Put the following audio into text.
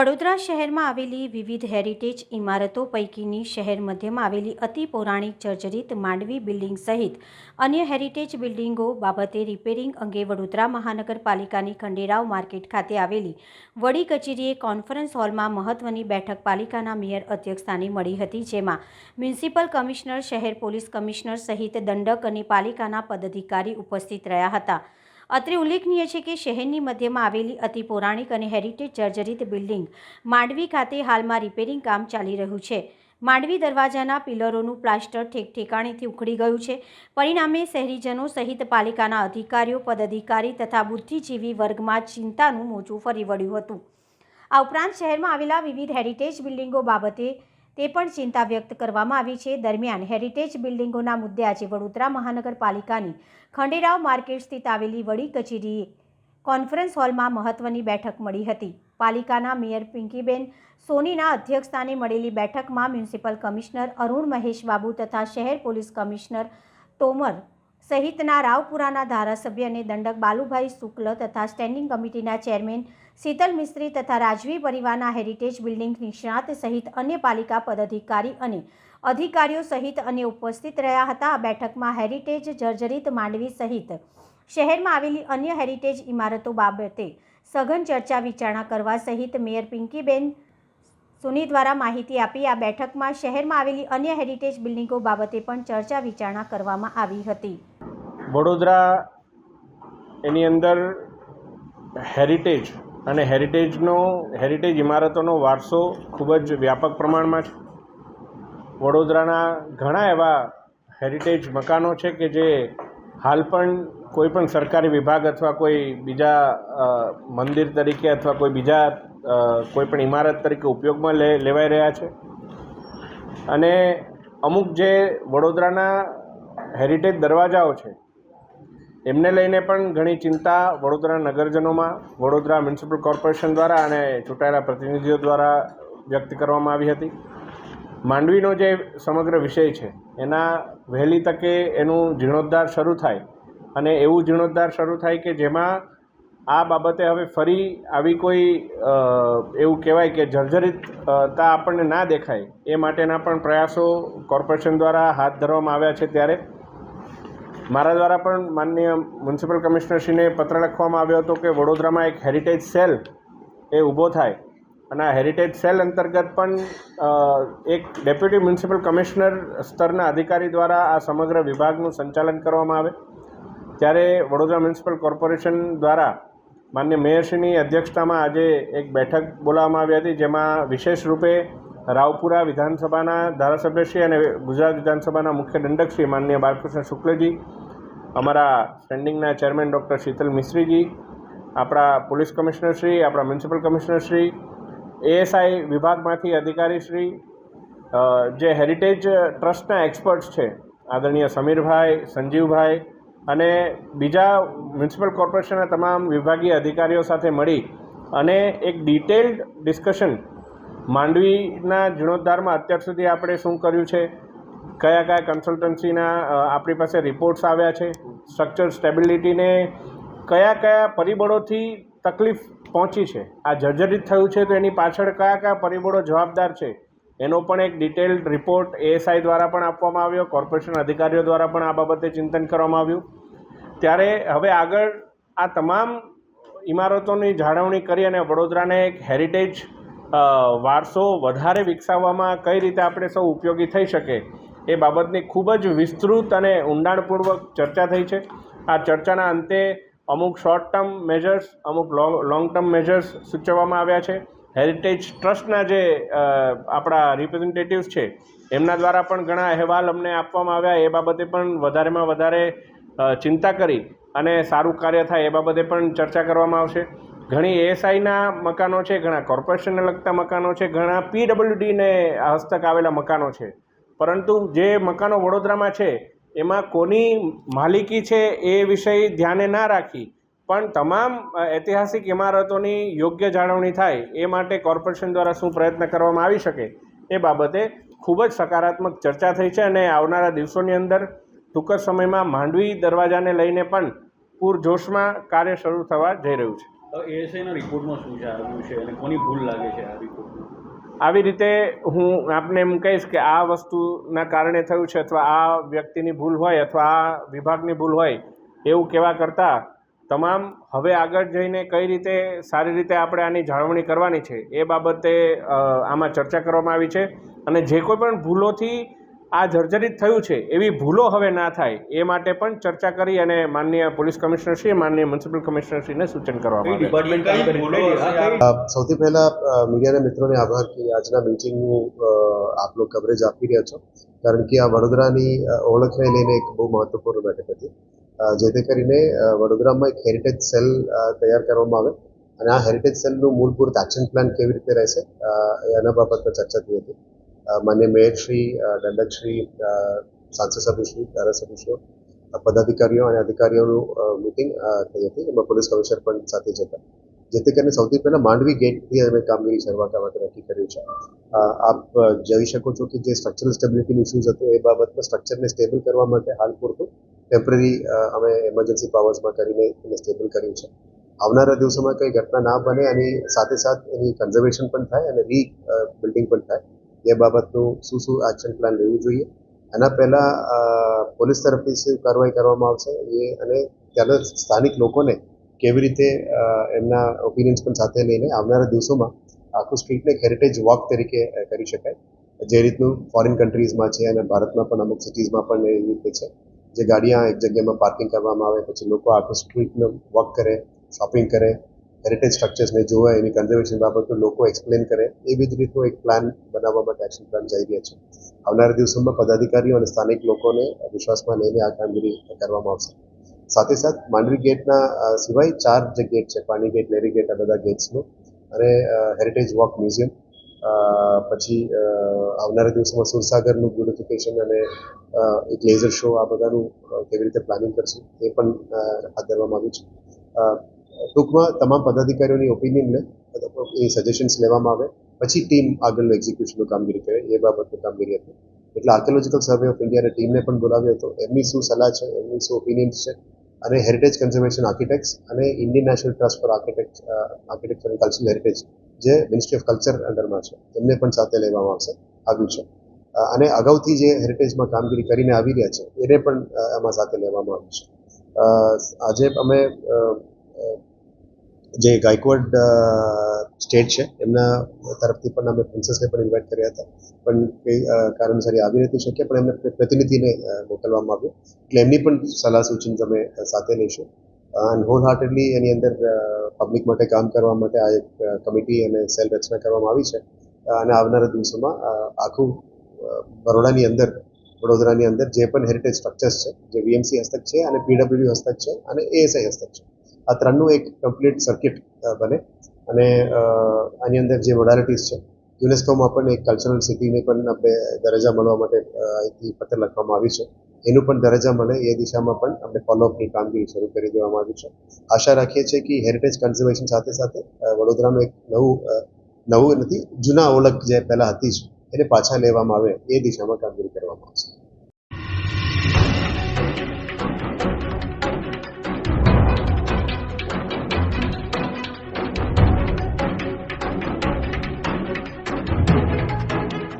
વડોદરા શહેરમાં આવેલી વિવિધ હેરિટેજ ઇમારતો પૈકીની શહેર મધ્યમાં આવેલી અતિ પૌરાણિક જર્જરિત માંડવી બિલ્ડિંગ સહિત અન્ય હેરિટેજ બિલ્ડિંગો બાબતે રિપેરિંગ અંગે વડોદરા મહાનગરપાલિકાની ખંડેરાવ માર્કેટ ખાતે આવેલી વડી કચેરીએ કોન્ફરન્સ હોલમાં મહત્વની બેઠક પાલિકાના મેયર અધ્યક્ષસ્થાને મળી હતી, જેમાં મ્યુનિસિપલ કમિશનર, શહેર પોલીસ કમિશનર સહિત દંડક અને પાલિકાના પદાધિકારી ઉપસ્થિત રહ્યા હતા. અત્રે ઉલ્લેખનીય છે કે શહેરની મધ્યમાં આવેલી અતિ પૌરાણિક અને હેરિટેજ જર્જરિત બિલ્ડિંગ માંડવી ખાતે હાલમાં રિપેરિંગ કામ ચાલી રહ્યું છે. માંડવી દરવાજાના પિલરોનું પ્લાસ્ટર ઠેક ઠેકાણેથી ઉખડી ગયું છે. પરિણામે શહેરીજનો સહિત પાલિકાના અધિકારીઓ, પદાધિકારી તથા બુદ્ધિજીવી વર્ગમાં ચિંતાનું મોજું ફરી વળ્યું હતું. આ ઉપરાંત શહેરમાં આવેલા વિવિધ હેરિટેજ બિલ્ડિંગો બાબતે તે પણ ચિંતા વ્યક્ત કરવામાં આવી છે. દરમિયાન હેરિટેજ બિલ્ડિંગોના મુદ્દે આજે વડોદરા મહાનગરપાલિકાની ખંડેરાવ માર્કેટ સ્થિત આવેલી વડી કચેરીએ કોન્ફરન્સ હોલમાં મહત્વની બેઠક મળી હતી. પાલિકાના મેયર પિંકીબેન સોનીના અધ્યક્ષસ્થાને મળેલી બેઠકમાં મ્યુનિસિપલ કમિશનર અરુણ મહેશ બાબુ તથા શહેર પોલીસ કમિશનર તોમર સહિતના રાવપુરાના ધારાસભ્ય અને દંડક બાલુભાઈ શુક્લ તથા સ્ટેન્ડિંગ કમિટીના ચેરમેન શીતલ મિસ્ત્રી તથા રાજવી પરિવારના હેરિટેજ બિલ્ડિંગ નિષ્ણાત સહિત અન્ય પાલિકા પદાધિકારી અને અધિકારીઓ સહિત અન્ય ઉપસ્થિત રહ્યા હતા. આ બેઠકમાં હેરિટેજ જર્જરિત માંડવી સહિત શહેરમાં આવેલી અન્ય હેરિટેજ ઇમારતો બાબતે સઘન ચર્ચા વિચારણા કરવા સહિત મેયર પિંકીબેન સુની દ્વારા માહિતી આપી આ બેઠકમાં શહેરમાં આવેલી અન્ય હેરિટેજ બિલ્ડિંગો બાબતે પણ ચર્ચા વિચારણા કરવામાં આવી હતી. વડોદરા એની અંદર હેરિટેજ અને હેરિટેજનો, હેરિટેજ ઇમારતોનો વારસો ખૂબ જ વ્યાપક પ્રમાણમાં છે. વડોદરાના ઘણા એવા હેરિટેજ મકાનો છે કે જે હાલ પણ કોઈ પણ સરકારી વિભાગ અથવા કોઈ બીજા મંદિર તરીકે અથવા કોઈ બીજા અ, કોઈ પણ ઇમારત તરીકે ઉપયોગમાં લે લેવાઈ રહ્યા છે. અને અમુક જે વડોદરાના હેરિટેજ દરવાજાઓ છે એમને લઈને પણ ઘણી ચિંતા વડોદરા નગરજનોમાં વડોદરા મ્યુનિસિપલ કોર્પોરેશન દ્વારા અને ચૂંટાયેલા પ્રતિનિધિઓ દ્વારા વ્યક્ત કરવામાં આવી હતી. માંડવીનો જે સમગ્ર વિષય છે એના વહેલી તકે એનું જીર્ણોદ્ધાર શરૂ થાય. અને એવું જીર્ણોદ્ધાર શરૂ થાય કે જેમાં આ બાબતે હવે ફરી આવી કોઈ એવું કહેવાય કે જર્જરિતતા આપણને ના દેખાય, એ માટેના પણ પ્રયાસો કોર્પોરેશન દ્વારા હાથ ધરવામાં આવ્યા છે ત્યારે. મારા દ્વારા પણ માનનીય મ્યુનિસિપલ કમિશનરશ્રીને પત્ર લખવામાં આવ્યો હતો કે વડોદરામાં એક હેરિટેજ સેલ એ ઊભો થાય અને આ હેરિટેજ સેલ અંતર્ગત પણ એક ડેપ્યુટી મ્યુનિસિપલ કમિશનર સ્તરના અધિકારી દ્વારા આ સમગ્ર વિભાગનું સંચાલન કરવામાં આવે. ત્યારે વડોદરા મ્યુનિસિપલ કોર્પોરેશન દ્વારા માન્ય મેયરશ્રીની અધ્યક્ષતામાં આજે એક બેઠક બોલાવવામાં આવી હતી, જેમાં વિશેષ રૂપે રાવપુરા વિધાનસભાના ધારાસભ્યશ્રી અને ગુજરાત વિધાનસભાના મુખ્ય દંડકશ્રી માનનીય બાલકૃષ્ણ શુક્લજી, અમારા સ્ટેન્ડિંગના ચેરમેન ડૉક્ટર શીતલ મિશ્રીજી, આપણા પોલીસ કમિશનરશ્રી, આપણા મ્યુનિસિપલ કમિશનરશ્રી એએસઆઈ વિભાગમાંથી અધિકારીશ્રી જે હેરિટેજ ટ્રસ્ટના એક્સપર્ટ્સ છે, આદરણીય સમીરભાઈ, સંજીવભાઈ અને બીજા મ્યુનિસિપલ કોર્પોરેશનના તમામ વિભાગીય અધિકારીઓ સાથે મળી અને એક ડિટેલ્ડ ડિસ્કશન માંડવીના જીર્ણોદ્ધારમાં અત્યાર સુધી આપણે શું કર્યું છે, કયા કયા કન્સલ્ટન્સીના આપણી પાસે રિપોર્ટ્સ આવ્યા છે, સ્ટ્રક્ચર સ્ટેબિલિટીને કયા કયા પરિબળોથી તકલીફ પહોંચી છે, આ જર્જરિત થયું છે તો એની પાછળ કયા કયા પરિબળો જવાબદાર છે, એનો પણ એક ડિટેલ્ડ રિપોર્ટ એએસઆઈ દ્વારા પણ આપવામાં આવ્યો, કોર્પોરેશન અધિકારીઓ દ્વારા પણ આ બાબતે ચિંતન કરવામાં આવ્યું. ત્યારે હવે આગળ આ તમામ ઇમારતોની જાળવણી કરી અને વડોદરાને એક હેરિટેજ વારસો વધારે વિકસાવવામાં કઈ રીતે આપણે સૌ ઉપયોગી થઈ શકે એ બાબતની ખૂબ જ વિસ્તૃત અને ઊંડાણપૂર્વક ચર્ચા થઈ છે. આ ચર્ચાના અંતે અમુક શોર્ટ ટર્મ મેજર્સ અમુક લોંગ લોંગ ટર્મ મેજર્સ સૂચવવામાં આવ્યા છે. હેરિટેજ ટ્રસ્ટના જે આપણા રિપ્રેઝેન્ટેટિવ્સ છે, એમના દ્વારા પણ ઘણા અહેવાલ અમને આપવામાં આવ્યા. એ બાબતે પણ વધારેમાં વધારે ચિંતા કરી અને સારું કાર્ય થાય એ બાબતે પણ ચર્ચા કરવામાં આવશે. ઘણી એએસઆઈના મકાનો છે, ઘણા કોર્પોરેશનને લગતા મકાનો છે, ઘણા પીડબ્લ્યુડીને હસ્તક આવેલા મકાનો છે. પરંતુ જે મકાનો વડોદરામાં છે, એમાં કોની માલિકી છે એ વિષય ધ્યાને ના રાખી, પણ તમામ ઐતિહાસિક ઇમારતોની યોગ્ય જાળવણી થાય એ માટે કોર્પોરેશન દ્વારા શું પ્રયત્ન કરવામાં આવી શકે એ બાબતે ખૂબ જ સકારાત્મક ચર્ચા થઈ છે અને આવનારા દિવસોની અંદર ટૂંક જ સમયમાં માંડવી દરવાજાને લઈને પણ પૂરજોશમાં કાર્ય શરૂ થવા જઈ રહ્યું છે. એએસઆઈના રિપોર્ટમાં શું છે? આવ્યું છે અને કોની ભૂલ લાગે છે આ રિપોર્ટમાં? આવી રીતે હું આપને એમ કહીશ કે આ વસ્તુના કારણે થયું છે અથવા આ વ્યક્તિની ભૂલ હોય અથવા આ વિભાગની ભૂલ હોય એવું કહેવા કરતાં તમામ હવે આગળ જઈને કઈ રીતે સારી રીતે આપણે આની જાળવણી કરવાની છે એ બાબતે આમાં ચર્ચા કરવામાં આવી છે અને જે કોઈ પણ ભૂલોથી આ જર્જરિત થયું છે એવી ભૂલો હવે ના થાય. એ માટે પણ ચર્ચા કરી અને માનનીય પોલીસ કમિશનરશ્રી માનનીય મ્યુનિસિપલ કમિશનરશ્રીને સૂચન કરવામાં કઈ આવ્યું. ડિપાર્ટમેન્ટ કામ કરી ભૂલો રહી છે? હશે? આ અ, સૌથી પહેલા મીડિયાના મિત્રોને આભાર કે આજના મીટિંગનું આપ લોકો કવરેજ આપી રહ્યા છો. કારણ કે આ વડોદરાની ઓળખને લઈને એક બહુ મહત્વપૂર્ણ બેઠક હતી. જેથી કરીને વડોદરામાં એક હેરિટેજ સેલ તૈયાર કરવામાં આવે અને આ હેરિટેજ સેલનું મૂળભૂત એક્શન પ્લાન કેવી રીતે રહેશે એના બાબતમાં ચર્ચા થઈ હતી. માન્ય મેયરશ્રી શ્રી દંડકશ્રી સાંસદ સભ્યશ્રી ધારાસભ્યશ્રીઓ પદાધિકારીઓ અને અધિકારીઓનું મિટિંગ થઈ હતી. એમાં પોલીસ કમિશનર પણ સાથે જ હતા. જેથી કરીને સૌથી પહેલાં માંડવી ગેટથી અમે કામગીરી શરૂઆત માટે નક્કી કર્યું છે. આપ જોઈ શકો છો કે જે સ્ટ્રક્ચરલ સ્ટેબિલિટીની ઇસ્યુઝ હતું, એ બાબતમાં સ્ટ્રક્ચરને સ્ટેબલ કરવા માટે હાલ પૂરતું ટેમ્પરરી અમે એમરજન્સી પાવર્સમાં કરીને એને સ્ટેબલ કર્યું છે. આવનારા દિવસોમાં કંઈ ઘટના ના બને અને સાથે સાથ એની કન્ઝર્વેશન પણ થાય અને રી બિલ્ડિંગ પણ થાય. એ બાબતનું શું શું એક્શન પ્લાન લેવું જોઈએ? એના પહેલાં પોલીસ તરફથી શું કાર્યવાહી કરવામાં આવશે? એ અને ત્યાંના સ્થાનિક લોકોને કેવી રીતે એમના ઓપિનિયન્સ પણ સાથે લઈને આવનારા દિવસોમાં આખું સ્ટ્રીટને હેરિટેજ વોક તરીકે કરી શકાય. જે રીતનું ફોરેન કન્ટ્રીઝમાં છે અને ભારતમાં પણ, અમુક સિટીઝમાં પણ એવી રીતે છે. જે ગાડીਆਂ એક જગ્યામાં પાર્કિંગ કરવામાં આવે, પછી લોકો આખું સ્ટ્રીટનું વોક કરે શોપિંગ કરે હેરિટેજ સ્ટ્રક્ચર્સને જોવા, એની કન્ઝર્વેશન બાબતો લોકો એક્સપ્લેન કરે, એવી જ રીતનું એક પ્લાન બનાવવા માટે એક્શન પ્લાન જઈ રહ્યા છે. આવનારા દિવસોમાં પદાધિકારીઓ અને સ્થાનિક લોકોને વિશ્વાસમાં લઈને આ કામગીરી કરવામાં આવશે. સાથે સાથ માંડવી ગેટના સિવાય ચાર જે ગેટ છે, પાણી ગેટ લેરી ગેટ આ બધા ગેટ્સનું અને હેરિટેજ વોક મ્યુઝિયમ પછી આવનારા દિવસોમાં સુરસાગરનું બ્યુટિફિકેશન અને એક લેઝર શો આ બધાનું કેવી રીતે પ્લાનિંગ કરશું, એ પણ હાથ ધરવામાં આવ્યું છે. ટૂંકમાં તમામ પદાધિકારીઓની ઓપિનિયનને એ સજેશન્સ લેવામાં આવે. પછી ટીમ આગળનું એક્ઝિક્યુશનનું કામગીરી કરે. એ બાબતનું કામગીરી હતી. એટલે આર્કિયોલોજીકલ સર્વે ઓફ ઇન્ડિયાની ટીમને પણ બોલાવ્યો હતો. એમની શું સલાહ છે? એમની શું ઓપિનિયન્સ છે? અને હેરિટેજ કન્ઝર્વેશન આર્કિટેક્ટ્સ અને Indian National Trust for architect architecture and cultural heritage જે મિનિસ્ટ્રી ઓફ કલ્ચર અંડરમાં છે. એમને પણ સાથે લેવામાં આવશે. આવ્યું છે. અને અગાઉથી જે હેરિટેજમાં કામગીરી કરીને આવી રહ્યા છે, એને પણ એમાં સાથે લેવામાં આવ્યું છે. આજે અમે જે ગાયકવાડ સ્ટેટ છે, એમના તરફથી પણ અમે પ્રિન્સેસને પણ ઇન્વાઇટ કર્યા હતા. પણ કંઈ કારણસર એ આવી નથી શક્યા, પણ એમને પ્રતિનિધિને મોકલવામાં આવ્યું. એટલે એમની પણ સલાહ સૂચન અમે સાથે લઈશું. અને હોલ હાર્ટેડલી એની અંદર પબ્લિક માટે કામ કરવા માટે આ એક કમિટી અને સેલ રચના કરવામાં આવી છે. અને આવનારા દિવસોમાં આખું બરોડાની અંદર, વડોદરાની અંદર જે પણ હેરિટેજ સ્ટ્રક્ચર્સ છે, જે વીએમસી હસ્તક છે અને પીડબ્લ્યુડી હસ્તક છે અને એએસઆઈ હસ્તક છે. આ ત્રણનું એક કમ્પ્લીટ સર્કિટ બને. અને આની અંદર જે મોડાલિટીઝ છે યુનેસ્કોમાં પણ એક કલ્ચરલ સિટીને પણ આપણે દરજ્જા મળવા માટે અહીંથી પત્ર લખવામાં આવી છે. એનું પણ દરજ્જા મળે, એ દિશામાં પણ આપણે ફોલોઅપની કામગીરી શરૂ કરી દેવામાં આવી છે. આશા રાખીએ છીએ કે હેરિટેજ કન્ઝર્વેશન સાથે સાથે વડોદરાનું એક નવું નવું નથી, જૂના ઓળખ જે પહેલાં હતી જ, એને પાછા લેવામાં આવે, એ દિશામાં કામગીરી કરવામાં આવશે.